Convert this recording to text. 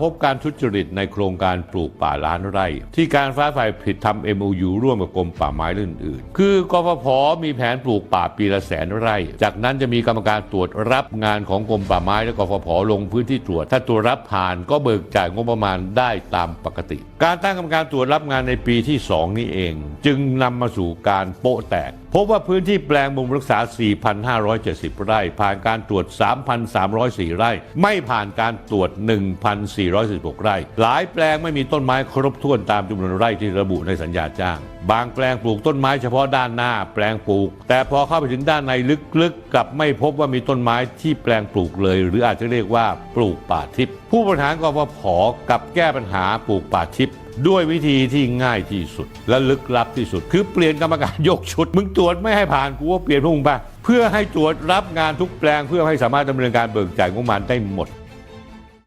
พบการทุจริตในโครงการปลูกป่าล้านไร่ ที่การฟ้าฝ่ายผิดทำ MOU ร่วมกับกรมป่าไม้เรื่องอื่นคือกฟผมีแผนปลูกป่าปีละแสนไร่ จากนั้นจะมีกรรมการตรวจรับงานของกรมป่าไม้และกฟผลงพื้นที่ตรวจ ถ้าตรวจรับผ่านก็เบิกจ่ายงบประมาณได้ตามปกติ การตั้งกรรมการตรวจรับงานในปีที่ 2 นี้เอง จึงนำมาสู่การโป๊ะแตกพบว่าพื้นที่แปลงบำรุงรักษา 4,570 ไร่ ผ่านการตรวจ 3,304 ไร่ ไม่ผ่านการตรวจ 1,4 416 ไร่ หลายแปลงไม่มีต้นไม้ครบถ้วนตามจำนวนไร่ที่ระบุในสัญญาจ้าง บางแปลงปลูกต้นไม้เฉพาะด้านหน้าแปลงปลูก แต่พอเข้าไปถึงด้านในลึกๆกลับไม่พบว่ามีต้นไม้ที่แปลงปลูกเลย หรืออาจจะเรียกว่าปลูกป่าทิพย์ผู้บริหารกฟผกับแก้ปัญหาปลูกป่าทิพย์ด้วยวิธีที่ง่ายที่สุด และลึกลับที่สุด คือเปลี่ยนกรรมการยกชุด มึงตรวจไม่ให้ผ่านกูว่าเปลี่ยนพวกมึงไปเพื่อให้ตรวจรับงานทุกแปลงเพื่อให้สามารถดำเนินการเบิกจ่ายงบประมาณได้หมด